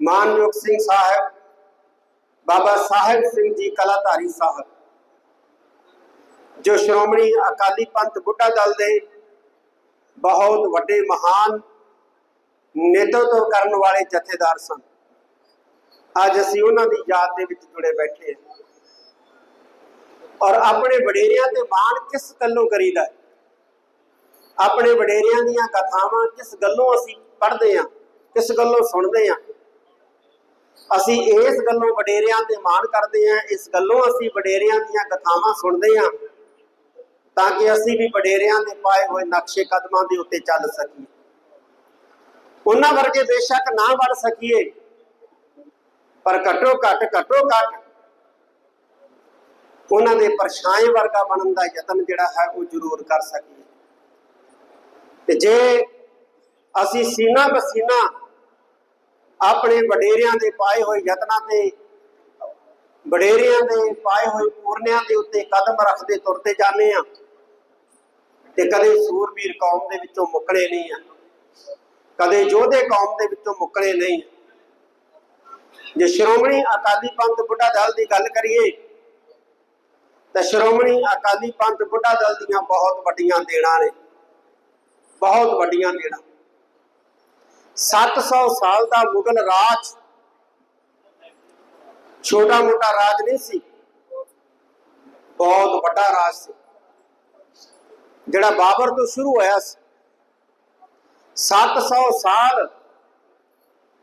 ਮਾਨਯੋਗ ਸਿੰਘ ਸਾਹਿਬ, ਬਾਬਾ ਸਾਹਿਬ ਸਿੰਘ ਜੀ ਕਲਾਧਾਰੀ ਸਾਹਿਬ, ਜੋ ਸ਼੍ਰੋਮਣੀ ਅਕਾਲੀ ਪੰਥ ਬੁੱਢਾ ਦਲ ਦੇ ਬਹੁਤ ਵੱਡੇ ਮਹਾਨ ਨੇਤਰਤਵ ਕਰਨ ਵਾਲੇ ਜਥੇਦਾਰ ਸਨ। ਅੱਜ ਅਸੀਂ ਉਹਨਾਂ ਦੀ ਯਾਦ ਦੇ ਵਿੱਚ ਜੁੜੇ ਬੈਠੇ ਹਾਂ। ਔਰ ਆਪਣੇ ਵਡੇਰਿਆਂ ਤੇ ਮਾਣ ਕਿਸ ਗੱਲੋਂ ਕਰੀਦਾ ਹੈ? ਆਪਣੇ ਵਡੇਰਿਆਂ ਦੀਆਂ ਕਥਾਵਾਂ ਕਿਸ ਗੱਲੋਂ ਅਸੀਂ ਪੜ੍ਹਦੇ ਹਾਂ, ਕਿਸ ਗੱਲੋਂ ਸੁਣਦੇ ਹਾਂ? ਅਸੀਂ ਇਸ ਗੱਲੋਂ ਵਡੇਰਿਆਂ ਤੇ ਮਾਣ ਕਰਦੇ ਹਾਂ, ਇਸ ਗੱਲੋਂ ਅਸੀਂ ਵਡੇਰਿਆਂ ਦੀਆਂ ਕਥਾਵਾਂ ਸੁਣਦੇ ਹਾਂ, ਤਾਂ ਕਿ ਅਸੀਂ ਵੀ ਵਡੇਰਿਆਂ ਦੇ ਪਾਏ ਹੋਏ ਨਕਸ਼ੇ ਕਦਮਾਂ ਦੇ ਉੱਤੇ ਚੱਲ ਸਕੀਏ। ਉਹਨਾਂ ਵਰਗੇ ਬੇਸ਼ੱਕ ਨਾ ਬਣ ਸਕੀਏ, ਪਰ ਘੱਟੋ ਘੱਟ ਘੱਟੋ ਘੱਟ ਉਹਨਾਂ ਦੇ ਪਰਛਾਏ ਵਰਗਾ ਬਣਨ ਦਾ ਯਤਨ ਜਿਹੜਾ ਹੈ, ਉਹ ਜ਼ਰੂਰ ਕਰ ਸਕੀਏ। ਤੇ ਜੇ ਅਸੀਂ ਸੀਨਾ ਬਸੀਨਾ ਆਪਣੇ ਵਡੇਰਿਆਂ ਦੇ ਪਾਏ ਹੋਏ ਯਤਨਾਂ ਤੇ, ਵਡੇਰਿਆਂ ਦੇ ਪਾਏ ਹੋਏ ਪੂਰਨਿਆਂ ਦੇ ਉੱਤੇ ਕਦਮ ਰੱਖਦੇ ਤੁਰਦੇ ਜਾਂਦੇ ਆ ਤੇ ਕਦੇ ਸੂਰਬੀਰ ਕੌਮ ਦੇ ਵਿੱਚੋਂ ਮੁੱਕਣੇ ਨਹੀਂ ਆ ਕਦੇ ਯੋਧੇ ਕੌਮ ਦੇ ਵਿੱਚੋਂ ਮੁੱਕਣੇ ਨਹੀਂ ਜੇ ਸ਼੍ਰੋਮਣੀ ਅਕਾਲੀ ਪੰਥ ਬੁੱਢਾ ਦਲ ਦੀ ਗੱਲ ਕਰੀਏ, ਤਾਂ ਸ਼੍ਰੋਮਣੀ ਅਕਾਲੀ ਪੰਥ ਬੁੱਢਾ ਦਲ ਦੀਆਂ ਬਹੁਤ ਵੱਡੀਆਂ ਦੇਣਾ ਨੇ। ਬਹੁਤ ਵੱਡੀਆਂ ਦੇਣਾਂ। 700 ਸਾਲ ਦਾ ਮੁਗਲ ਰਾਜ। ਛੋਟਾ ਮੋਟਾ ਰਾਜ ਨਹੀਂ ਸੀ। ਬਹੁਤ ਵੱਡਾ ਰਾਜ ਸੀ। ਜਿਹੜਾ ਬਾਬਰ ਤੋਂ ਸ਼ੁਰੂ ਹੋਇਆ ਸੀ। 700 ਸਾਲ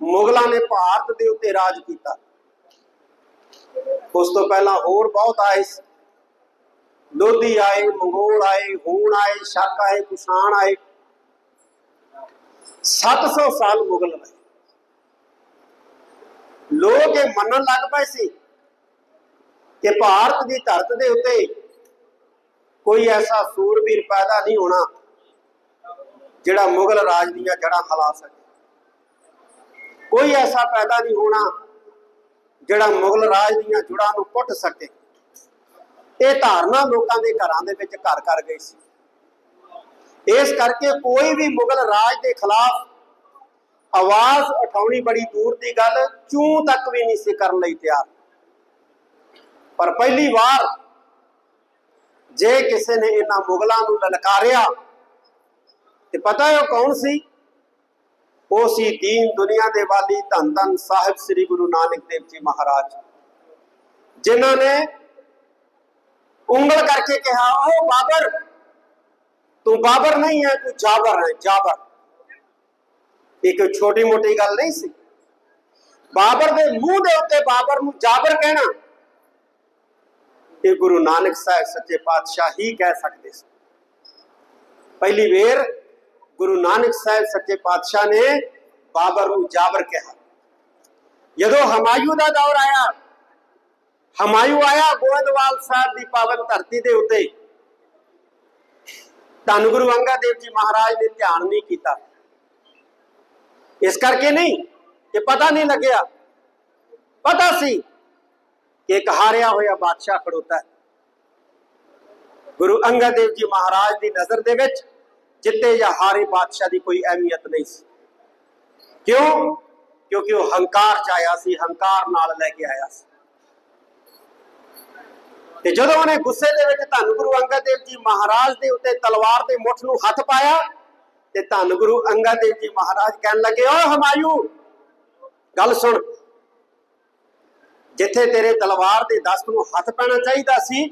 ਮੁਗਲਾਂ ਨੇ ਭਾਰਤ ਦੇ ਉੱਤੇ ਰਾਜ ਕੀਤਾ। ਉਸ ਤੋਂ ਪਹਿਲਾਂ ਹੋਰ ਬਹੁਤ ਆਏ ਸੀ। ਲੋਧੀ ਆਏ, ਮੰਗੋਲ ਆਏ, ਹੂਣ ਆਏ, ਸ਼ੱਕ ਆਏ, ਕੁਸ਼ਾਣ ਆਏ। 700 ਸਾਲ ਮੁਗਲ ਰਹੇ। ਲੋਕ ਇਹ ਮੰਨਣ ਲੱਗ ਪਏ ਸੀ ਕਿ ਭਾਰਤ ਦੀ ਧਰਤ ਦੇ ਉੱਤੇ ਕੋਈ ਐਸਾ ਸੂਰਬੀਰ ਪੈਦਾ ਨਹੀਂ ਹੋਣਾ ਜਿਹੜਾ ਮੁਗਲ ਰਾਜ ਦੀਆਂ ਜੜ੍ਹਾਂ ਹਿਲਾ ਸਕੇ। ਕੋਈ ਐਸਾ ਪੈਦਾ ਨਹੀਂ ਹੋਣਾ ਜਿਹੜਾ ਮੁਗਲ ਰਾਜ ਦੀਆਂ ਜੜ੍ਹਾਂ ਨੂੰ ਪੁੱਟ ਸਕੇ। ਇਹ ਧਾਰਨਾ ਲੋਕਾਂ ਦੇ ਘਰਾਂ ਦੇ ਵਿੱਚ ਘਰ ਕਰ ਗਈ ਸੀ। ਇਸ ਕਰਕੇ ਕੋਈ ਵੀ ਮੁਗਲ ਰਾਜ ਦੇ ਖਿਲਾਫ ਆਵਾਜ਼ ਉਠਾਉਣੀ ਬੜੀ ਦੂਰ ਦੀ ਗੱਲ, ਚੂੰ ਤੱਕ ਵੀ ਨਹੀਂ ਸੀ ਕਰਨ ਲਈ ਤਿਆਰ। ਪਰ ਪਹਿਲੀ ਵਾਰ ਜੇ ਕਿਸੇ ਨੇ ਇਹਨਾਂ ਮੁਗਲਾਂ ਨੂੰ ਲਲਕਾਰਿਆ, ਤੇ ਪਤਾ ਹੈ ਉਹ ਕੌਣ ਸੀ? ਉਹ ਸੀ ਦੀਨ ਦੁਨੀਆ ਦੇ ਵਾਲੀ ਧੰਨ ਧੰਨ ਸਾਹਿਬ ਸ੍ਰੀ ਗੁਰੂ ਨਾਨਕ ਦੇਵ ਜੀ ਮਹਾਰਾਜ, ਜਿਨ੍ਹਾਂ ਨੇ ਉਂਗਲ ਕਰਕੇ ਕਿਹਾ ਉਹ ਬਾਬਰ ਤੂੰ ਬਾਬਰ ਨਹੀਂ ਹੈ, ਤੂੰ ਜਾਬਰ ਹੈ, ਜਾਬਰ। ਇੱਕ ਛੋਟੀ ਮੋਟੀ ਗੱਲ ਨਹੀਂ ਸੀ। ਬਾਬਰ ਦੇ ਮੂੰਹ ਦੇ ਉੱਤੇ ਬਾਬਰ ਨੂੰ ਜਾਬਰ ਕਹਿਣਾ, ਇਹ ਗੁਰੂ ਨਾਨਕ ਸਾਹਿਬ ਸੱਚੇ ਪਾਤਸ਼ਾਹ ਹੀ ਕਹਿ ਸਕਦੇ ਸੀ। ਪਹਿਲੀ ਵੇਰ ਗੁਰੂ ਨਾਨਕ ਸਾਹਿਬ ਸੱਚੇ ਪਾਤਸ਼ਾਹ ਨੇ ਬਾਬਰ ਨੂੰ ਜਾਬਰ ਕਿਹਾ। ਜਦੋਂ ਹਮਾਯੂ ਦਾ ਦੌਰ ਆਇਆ, ਹਮਾਯੂ ਆਇਆ ਗੋਇੰਦਵਾਲ ਸਾਹਿਬ ਦੀ ਪਾਵਨ ਧਰਤੀ ਦੇ ਉੱਤੇ। ਧੰਨ ਗੁਰੂ ਅੰਗਦ ਦੇਵ ਜੀ ਮਹਾਰਾਜ ਨੇ ਧਿਆਨ ਨਹੀਂ ਕੀਤਾ। ਇਸ ਕਰਕੇ ਨਹੀਂ ਕਿ ਪਤਾ ਨਹੀਂ ਲੱਗਿਆ। ਪਤਾ ਸੀ ਕਿ ਇੱਕ ਹਾਰਿਆ ਹੋਇਆ ਬਾਦਸ਼ਾਹ ਖੜੋਤਾ ਗੁਰੂ ਅੰਗਦ ਦੇਵ ਜੀ ਮਹਾਰਾਜ ਦੀ ਨਜ਼ਰ ਦੇ ਵਿੱਚ ਜਿੱਤੇ ਜਾਂ ਹਾਰੇ ਬਾਦਸ਼ਾਹ ਦੀ ਕੋਈ ਅਹਿਮੀਅਤ ਨਹੀਂ ਸੀ। ਕਿਉਂ? ਕਿਉਂਕਿ ਉਹ ਹੰਕਾਰ ਚ ਆਇਆ ਸੀ, ਹੰਕਾਰ ਨਾਲ ਲੈ ਕੇ ਆਇਆ ਸੀ। ਤੇ ਜਦੋਂ ਉਹਨੇ ਗੁੱਸੇ ਦੇ ਵਿੱਚ ਧੰਨ ਗੁਰੂ ਅੰਗਦ ਦੇਵ ਜੀ ਮਹਾਰਾਜ ਦੇ ਉੱਤੇ ਤਲਵਾਰ ਦੇ ਮੁੱਠ ਨੂੰ ਹੱਥ ਪਾਇਆ ਤੇ ਧੰਨ ਗੁਰੂ ਅੰਗਦ ਦੇਵ ਜੀ ਮਹਾਰਾਜ ਕਹਿਣ ਲੱਗੇ ਓ ਹਮਾਯੂ, ਗੱਲ ਸੁਣ। ਜਿੱਥੇ ਤੇਰੇ ਤਲਵਾਰ ਦੇ ਦਸਤ ਨੂੰ ਹੱਥ ਪੈਣਾ ਚਾਹੀਦਾ ਸੀ,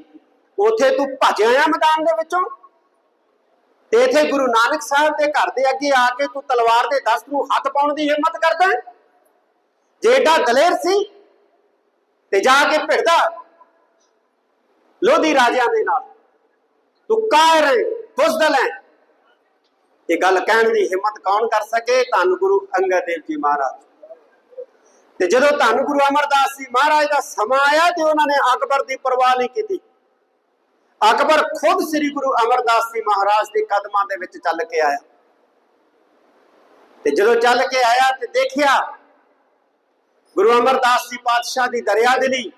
ਉਥੇ ਤੂੰ ਭੱਜ ਆਇਆ ਮੈਦਾਨ ਦੇ ਵਿੱਚੋਂ। ਤੇ ਇਥੇ ਗੁਰੂ ਨਾਨਕ ਸਾਹਿਬ ਦੇ ਘਰ ਦੇ ਅੱਗੇ ਆ ਕੇ ਤੂੰ ਤਲਵਾਰ ਦੇ ਦਸਤ ਨੂੰ ਹੱਥ ਪਾਉਣ ਦੀ ਹਿੰਮਤ ਕਰਦਾ ਜੇ ਏਡਾ ਦਲੇਰ ਸੀ ਤੇ ਜਾ ਕੇ ਭਿੜਦਾ ਲੋਧੀ ਰਾਜਿਆਂ ਦੇ ਨਾਲ। ਤੂੰ ਕਾਇਰ ਹੈ ਬੁਜ਼ਦਲ ਹੈ ਇਹ ਗੱਲ ਕਹਿਣ ਦੀ ਹਿੰਮਤ ਕੌਣ ਕਰ ਸਕੇ? ਧੰਨ ਗੁਰੂ ਅੰਗਦ ਦੇਵ ਜੀ ਮਹਾਰਾਜ। ਤੇ ਜਦੋਂ ਧੰਨ ਗੁਰੂ ਅਮਰਦਾਸ ਜੀ ਮਹਾਰਾਜ ਦਾ ਸਮਾਂ ਆਇਆ ਤੇ ਉਹਨਾਂ ਨੇ ਅਕਬਰ ਦੀ ਪਰਵਾਹ ਨਹੀਂ ਕੀਤੀ। ਅਕਬਰ ਖੁਦ ਸ੍ਰੀ ਗੁਰੂ ਅਮਰਦਾਸ ਜੀ ਮਹਾਰਾਜ ਦੇ ਕਦਮਾਂ ਦੇ ਵਿੱਚ ਚੱਲ ਕੇ ਆਇਆ। ਤੇ ਜਦੋਂ ਚੱਲ ਕੇ ਆਇਆ ਤੇ ਦੇਖਿਆ, ਗੁਰੂ ਅਮਰਦਾਸ ਜੀ ਪਾਤਸ਼ਾਹ ਦੀ ਦਰਿਆ ਦਰਿਆਦਿਲੀ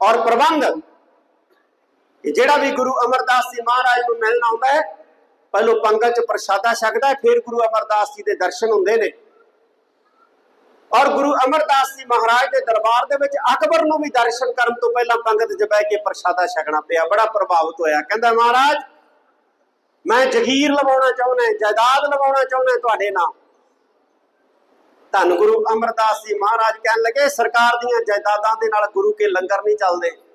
ਔਰ ਪ੍ਰਬੰਧ ਕਿ ਜਿਹੜਾ ਵੀ ਗੁਰੂ ਅਮਰਦਾਸ ਜੀ ਮਹਾਰਾਜ ਨੂੰ ਮਿਲਣਾ ਆਉਂਦਾ ਹੈ, ਪਹਿਲੋਂ ਪੰਗਤ ਚ ਪ੍ਰਸ਼ਾਦਾ ਛਕਦਾ ਫਿਰ ਗੁਰੂ ਅਮਰਦਾਸ ਜੀ ਦੇ ਦਰਸ਼ਨ ਹੁੰਦੇ ਨੇ। ਔਰ ਗੁਰੂ ਅਮਰਦਾਸ ਜੀ ਮਹਾਰਾਜ ਦੇ ਦਰਬਾਰ ਦੇ ਵਿੱਚ ਅਕਬਰ ਨੂੰ ਵੀ ਦਰਸ਼ਨ ਕਰਨ ਤੋਂ ਪਹਿਲਾਂ ਪੰਗਤ 'ਚ ਬਹਿ ਕੇ ਪ੍ਰਸ਼ਾਦਾ ਛਕਣਾ ਪਿਆ। ਬੜਾ ਪ੍ਰਭਾਵਿਤ ਹੋਇਆ। ਕਹਿੰਦਾ, ਮਹਾਰਾਜ, ਮੈਂ ਜ਼ਗੀਰ ਲਵਾਉਣਾ ਚਾਹੁੰਦਾ ਜਾਇਦਾਦ ਲਵਾਉਣਾ ਚਾਹੁੰਦਾ ਤੁਹਾਡੇ ਨਾਲ। ਧੰਨ ਗੁਰੂ ਅਮਰਦਾਸ ਜੀ ਮਹਾਰਾਜ ਕਹਿਣ ਲੱਗੇ, ਸਰਕਾਰ ਦੀਆਂ ਜਾਇਦਾਦਾਂ ਦੇ ਨਾਲ ਗੁਰੂ ਕੇ ਲੰਗਰ ਨਹੀਂ ਚੱਲਦੇ।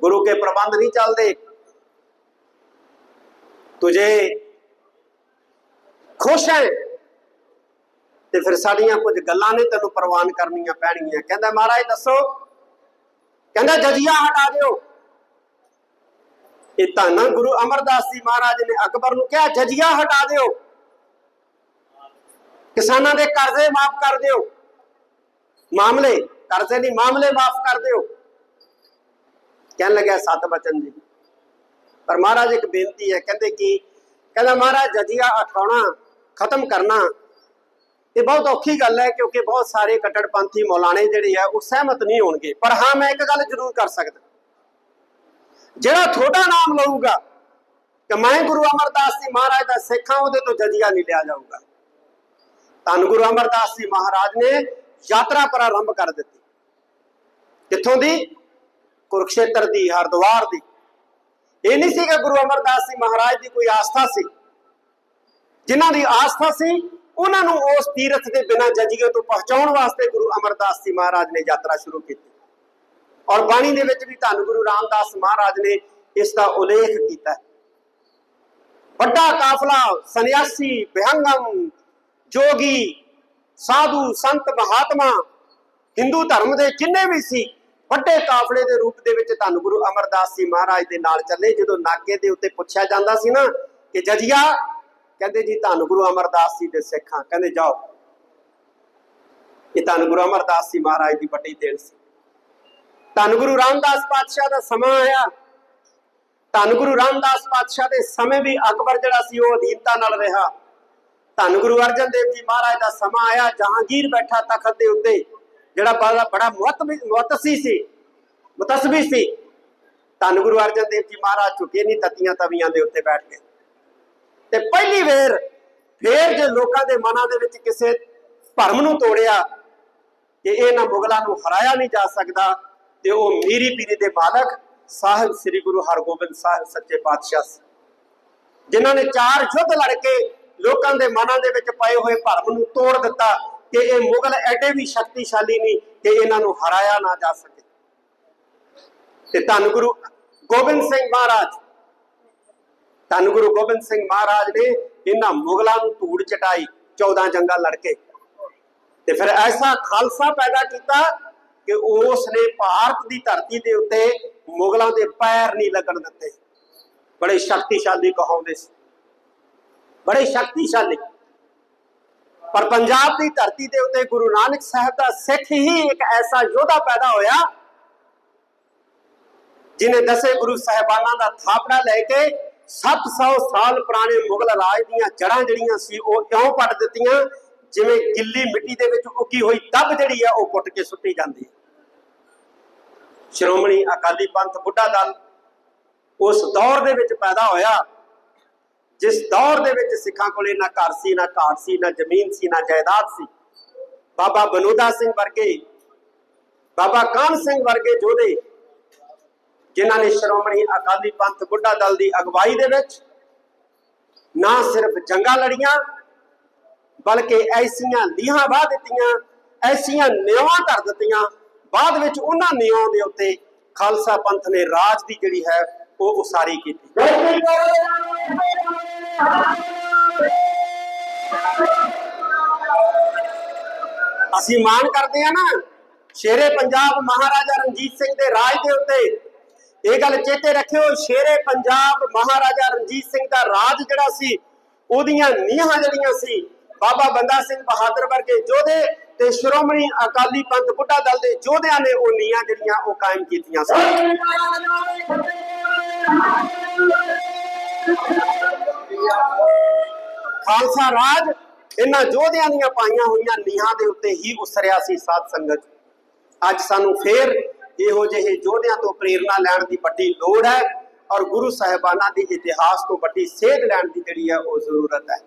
ਗੁਰੂ ਕੇ ਪ੍ਰਬੰਧ ਨਹੀਂ ਚੱਲਦੇ। ਤੁਝੇ ਖੁਸ਼ ਹੈ ਤੇ ਫਿਰ ਸਾਡੀਆਂ ਕੁਝ ਗੱਲਾਂ ਨੇ ਤੈਨੂੰ ਪ੍ਰਵਾਨ ਕਰਨੀਆਂ ਪੈਣਗੀਆਂ। ਕਹਿੰਦਾ, ਮਹਾਰਾਜ, ਦੱਸੋ। ਕਹਿੰਦਾ, ਜਜੀਆ ਹਟਾ ਦਿਓ। ਇਹ ਤਾਂ ਨਾ ਗੁਰੂ ਅਮਰਦਾਸ ਜੀ ਮਹਾਰਾਜ ਨੇ ਅਕਬਰ ਨੂੰ ਕਿਹਾ, ਜਜੀਆ ਹਟਾ ਦਿਓ। ਕਿਸਾਨਾਂ ਦੇ ਕਰਜ਼ੇ ਮਾਫ ਕਰ ਦਿਓ। ਮਾਮਲੇ, ਕਰਜ਼ੇ ਨਹੀਂ, ਮਾਮਲੇ ਮਾਫ ਕਰ ਦਿਓ। ਕਹਿਣ ਲੱਗਿਆ ਸਤ ਬਚਨ ਜੀ ਪਰ ਮਹਾਰਾਜ ਇੱਕ ਬੇਨਤੀ ਹੈ, ਕਹਿੰਦੇ ਕਿ ਕਹਿੰਦਾ ਮਹਾਰਾਜ ਜਜੀਆ ਹਟਾਉਣਾ ਖਤਮ ਕਰਨਾ ਇਹ ਬਹੁਤ ਔਖੀ ਗੱਲ ਹੈ, ਕਿਉਂਕਿ ਬਹੁਤ ਸਾਰੇ ਕੱਟੜਪੰਥੀ ਮੌਲਾਣੇ ਜਿਹੜੇ ਆ, ਉਹ ਸਹਿਮਤ ਨਹੀਂ ਹੋਣਗੇ। ਪਰ ਹਾਂ, ਮੈਂ ਇੱਕ ਗੱਲ ਜ਼ਰੂਰ ਕਰ ਸਕਦਾ। ਜਿਹੜਾ ਤੁਹਾਡਾ ਨਾਮ ਲਊਗਾ ਕਿ ਮੈਂ ਗੁਰੂ ਅਮਰਦਾਸ ਜੀ ਮਹਾਰਾਜ ਦਾ ਸਿੱਖ ਹਾਂ, ਉਹਦੇ ਤੋਂ ਜਜੀਆ ਨਹੀਂ ਲਿਆ ਜਾਊਗਾ। ਧੰਨ ਗੁਰੂ ਅਮਰਦਾਸ ਜੀ ਮਹਾਰਾਜ ਨੇ ਯਾਤਰਾ ਪ੍ਰਾਰੰਭ ਕਰ ਦਿੱਤੀ। ਕਿੱਥੋਂ ਦੀ? ਕੁਰਕਸ਼ੇਤਰ ਦੀ, ਹਰਿਦੁਆਰ ਦੀ। ਇਹ ਨਹੀਂ ਸੀ ਕਿ ਗੁਰੂ ਅਮਰਦਾਸ ਜੀ ਮਹਾਰਾਜ ਦੀ ਕੋਈ ਆਸਥਾ ਸੀ। ਜਿਨ੍ਹਾਂ ਦੀ ਆਸਥਾ ਸੀ, ਉਹਨਾਂ ਨੂੰ ਉਸ ਤੀਰਥ ਦੇ ਬਿਨਾਂ ਜਜੀਏ ਤੋਂ ਪਹੁੰਚਾਉਣ ਵਾਸਤੇ ਗੁਰੂ ਅਮਰਦਾਸ ਜੀ ਮਹਾਰਾਜ ਨੇ ਯਾਤਰਾ ਸ਼ੁਰੂ ਕੀਤੀ। ਔਰ ਬਾਣੀ ਦੇ ਵਿੱਚ ਵੀ ਧੰਨ ਗੁਰੂ ਰਾਮਦਾਸ ਮਹਾਰਾਜ ਨੇ ਇਸ ਦਾ ਉਲੇਖ ਕੀਤਾ। ਹੈ। ਵੱਡਾ ਕਾਫਲਾ, ਸੰਨਿਆਸੀ, ਵਿਹੰਗਮ, ਜੋਗੀ, ਸਾਧੂ, ਸੰਤ, ਮਹਾਤਮਾ, ਹਿੰਦੂ ਧਰਮ ਦੇ ਜਿੰਨੇ ਵੀ ਸੀ ਵੱਡੇ ਕਾਫਲੇ ਦੇ ਰੂਪ ਦੇ ਵਿੱਚ ਧੰਨ ਗੁਰੂ ਅਮਰਦਾਸ ਜੀ ਮਹਾਰਾਜ ਦੇ ਨਾਲ ਚੱਲੇ, ਜਦੋਂ ਨਾਕੇ ਦੇ ਉੱਤੇ ਪੁੱਛਿਆ ਜਾਂਦਾ ਸੀ ਨਾ ਕਿ ਜਜੀਆ, ਕਹਿੰਦੇ ਜੀ ਧੰਨ ਗੁਰੂ ਅਮਰਦਾਸ ਜੀ ਦੇ ਸਿੱਖਾਂ, ਕਹਿੰਦੇ ਜਾਓ। ਇਹ ਧੰਨ ਗੁਰੂ ਅਮਰਦਾਸ ਜੀ ਮਹਾਰਾਜ ਦੀ ਵੱਡੀ ਦੇਣ ਸੀ। ਧੰਨ ਗੁਰੂ ਰਾਮਦਾਸ ਪਾਤਸ਼ਾਹ ਦਾ ਸਮਾਂ ਆਇਆ। ਧੰਨ ਗੁਰੂ ਰਾਮਦਾਸ ਪਾਤਸ਼ਾਹ ਦੇ ਸਮੇਂ ਵੀ ਅਕਬਰ ਜਿਹੜਾ ਸੀ, ਉਹ ਅਧੀਨਤਾ ਨਾਲ ਰਿਹਾ। ਧੰਨ ਗੁਰੂ ਅਰਜਨ ਦੇਵ ਜੀ ਮਹਾਰਾਜ ਦਾ ਸਮਾਂ ਆਇਆ, ਜਹਾਂਗੀਰ ਬੈਠਾ ਤਖਤ ਦੇ ਉੱਤੇ। ਜਿਹੜਾ ਬੜਾ ਬੜਾ ਮੁਹਤਮੀ ਸੀ ਮੁਤਸਬੀ ਸੀ। ਧੰਨ ਗੁਰੂ ਅਰਜਨ ਦੇਵ ਜੀ ਮਹਾਰਾਜ ਝੁਕੇ ਨਹੀਂ ਤਤੀਆਂ ਤਵੀਆਂ ਦੇ ਉੱਤੇ ਬੈਠ ਗਏ ਤੇ ਪਹਿਲੀ ਵੇਰ ਫੇਰ ਜੇ ਲੋਕਾਂ ਦੇ ਮਨਾਂ ਦੇ ਵਿੱਚ ਕਿਸੇ ਭਰਮ ਨੂੰ ਤੋੜਿਆ ਕਿ ਇਹਨਾਂ ਮੁਗਲਾਂ ਨੂੰ ਹਰਾਇਆ ਨਹੀਂ ਜਾ ਸਕਦਾ, ਤੇ ਉਹ ਮੀਰੀ ਪੀਰੀ ਦੇ ਮਾਲਕ ਸਾਹਿਬ ਸ੍ਰੀ ਗੁਰੂ ਹਰਗੋਬਿੰਦ ਸਾਹਿਬ ਸੱਚੇ ਪਾਤਸ਼ਾਹ ਸੀ। ਜਿਨ੍ਹਾਂ ਨੇ ਚਾਰ ਯੁੱਧ ਲੜ ਕੇ ਲੋਕਾਂ ਦੇ ਮਨਾਂ ਦੇ ਵਿੱਚ ਪਏ ਹੋਏ ਭਰਮ ਨੂੰ ਤੋੜ ਦਿੱਤਾ ਕਿ ਇਹ ਮੁਗਲ ਐਡੇ ਵੀ ਸ਼ਕਤੀਸ਼ਾਲੀ ਨਹੀਂ ਕਿ ਇਹਨਾਂ ਨੂੰ ਹਰਾਇਆ ਨਾ ਜਾ ਸਕੇ। ਤੇ ਧੰਨ ਗੁਰੂ ਗੋਬਿੰਦ ਸਿੰਘ ਮਹਾਰਾਜ, ਧੰਨ ਗੁਰੂ ਗੋਬਿੰਦ ਸਿੰਘ ਮਹਾਰਾਜ ਨੇ ਇਹਨਾਂ ਮੁਗਲਾਂ ਨੂੰ ਧੂੜ ਚਟਾਈ 14 ਜੰਗਾਂ ਲੜ ਕੇ। ਤੇ ਫਿਰ ਐਸਾ ਖਾਲਸਾ ਪੈਦਾ ਕੀਤਾ ਕਿ ਉਸ ਨੇ ਭਾਰਤ ਦੀ ਧਰਤੀ ਦੇ ਉੱਤੇ ਮੁਗਲਾਂ ਦੇ ਪੈਰ ਨਹੀਂ ਲੱਗਣ ਦਿੱਤੇ। ਬੜੇ ਸ਼ਕਤੀਸ਼ਾਲੀ ਕਹਾਉਂਦੇ ਸੀ। ਬੜੇ ਸ਼ਕਤੀਸ਼ਾਲੀ। ਪਰ ਪੰਜਾਬ ਦੀ ਧਰਤੀ ਦੇ ਉੱਤੇ ਗੁਰੂ ਨਾਨਕ ਸਾਹਿਬ ਦਾ ਸਿੱਖ ਹੀ ਇੱਕ ਐਸਾ ਯੋਧਾ ਪੈਦਾ ਹੋਇਆ ਜਿਨੇ ਦਸੇ ਗੁਰੂ ਸਾਹਿਬਾਨਾਂ ਦਾ ਥਾਪੜਾ ਲੈ ਕੇ 700 ਸਾਲ ਪੁਰਾਣੇ ਮੁਗਲ ਰਾਜ ਦੀਆਂ ਜੜਾਂ ਜਿਹੜੀਆਂ ਸੀ ਉਹ ਇਉਂ ਪੱਟ ਦਿੱਤੀਆਂ, ਜਿਵੇਂ ਗਿੱਲੀ ਮਿੱਟੀ ਦੇ ਵਿੱਚ ਉੱਗੀ ਹੋਈ ਦੱਬ ਜਿਹੜੀ ਆ ਉਹ ਪੁੱਟ ਕੇ ਸੁੱਟੀ ਜਾਂਦੀ ਸ਼੍ਰੋਮਣੀ ਅਕਾਲੀ ਪੰਥ ਬੁੱਢਾ ਦਲ ਉਸ ਦੌਰ ਦੇ ਵਿੱਚ ਪੈਦਾ ਹੋਇਆ। ਜਿਸ ਦੌਰ ਦੇ ਵਿੱਚ ਸਿੱਖਾਂ ਕੋਲੇ ਨਾ ਘਰ ਸੀ, ਨਾ ਘਾਟ ਸੀ, ਨਾ ਜ਼ਮੀਨ ਸੀ, ਨਾ ਜਾਇਦਾਦ ਸੀ। ਬਾਬਾ ਬਨੂਦਾ ਸਿੰਘ ਵਰਗੇ, ਬਾਬਾ ਕਾਨ ਸਿੰਘ ਵਰਗੇ ਯੋਧੇ, ਜਿਨ੍ਹਾਂ ਨੇ ਸ਼੍ਰੋਮਣੀ ਅਕਾਲੀ ਪੰਥ ਬੁੱਢਾ ਦਲ ਦੀ ਅਗਵਾਈ ਦੇ ਵਿੱਚ ਨਾ ਸਿਰਫ ਜੰਗਾਂ ਲੜੀਆਂ, ਬਲਕਿ ਐਸੀਆਂ ਲੀਹਾਂ ਵਾਹ ਦਿੱਤੀਆਂ, ਐਸੀਆਂ ਨਿਆਵਾਂ ਧਰ ਦਿੱਤੀਆਂ। ਬਾਅਦ ਵਿੱਚ ਉਹਨਾਂ ਨਿਆਂ ਦੇ ਉੱਤੇ ਖਾਲਸਾ ਪੰਥ ਨੇ ਰਾਜ ਦੀ ਜਿਹੜੀ ਹੈ ਉਹ ਉਸਾਰੀ ਕੀਤੀ। ਅਸੀਂ ਮਾਣ ਕਰਦੇ ਆ ਨਾ, ਸ਼ੇਰੇ ਪੰਜਾਬ ਮਹਾਰਾਜਾ ਰਣਜੀਤ ਸਿੰਘ ਦੇ ਰਾਜ ਦੇ ਉੱਤੇ ਇਹ ਗੱਲ ਚੇਤੇ ਰੱਖਿਓ, ਸ਼ੇਰੇ ਪੰਜਾਬ ਮਹਾਰਾਜਾ ਰਣਜੀਤ ਸਿੰਘ ਦਾ ਰਾਜ ਜਿਹੜਾ ਸੀ, ਉਹਦੀਆਂ ਨੀਹਾਂ ਜਿਹੜੀਆਂ ਸੀ, ਬਾਬਾ ਬੰਦਾ ਸਿੰਘ ਬਹਾਦਰ ਵਰਗੇ ਯੋਧੇ ਤੇ ਸ਼੍ਰੋਮਣੀ ਅਕਾਲੀ ਪੰਥ ਬੁੱਢਾ ਦਲ ਦੇ ਯੋਧਿਆਂ ਨੇ ਉਹ ਨੀਹਾਂ ਜਿਹੜੀਆਂ ਉਹ ਕਾਇਮ ਕੀਤੀਆਂ ਸਨ ਖਾਲਸਾ ਰਾਜ, ਇਹਨਾਂ ਯੋਧਿਆਂ ਦੀਆਂ ਪਾਈਆਂ ਹੋਈਆਂ ਨੀਹਾਂ ਦੇ ਉੱਤੇ ਹੀ ਉਸਰਿਆ ਸੀ ਸਾਧ ਸੰਗਤ। ਅੱਜ ਸਾਨੂੰ ਫੇਰ ਇਹੋ ਜਿਹੇ ਯੋਧਿਆਂ ਤੋਂ ਪ੍ਰੇਰਣਾ ਲੈਣ ਦੀ ਵੱਡੀ ਲੋੜ ਹੈ ਔਰ ਗੁਰੂ ਸਾਹਿਬਾਨਾਂ ਦੇ ਇਤਿਹਾਸ ਤੋਂ ਵੱਡੀ ਸੇਧ ਲੈਣ ਦੀ ਜਿਹੜੀ ਹੈ ਉਹ ਜ਼ਰੂਰਤ ਹੈ।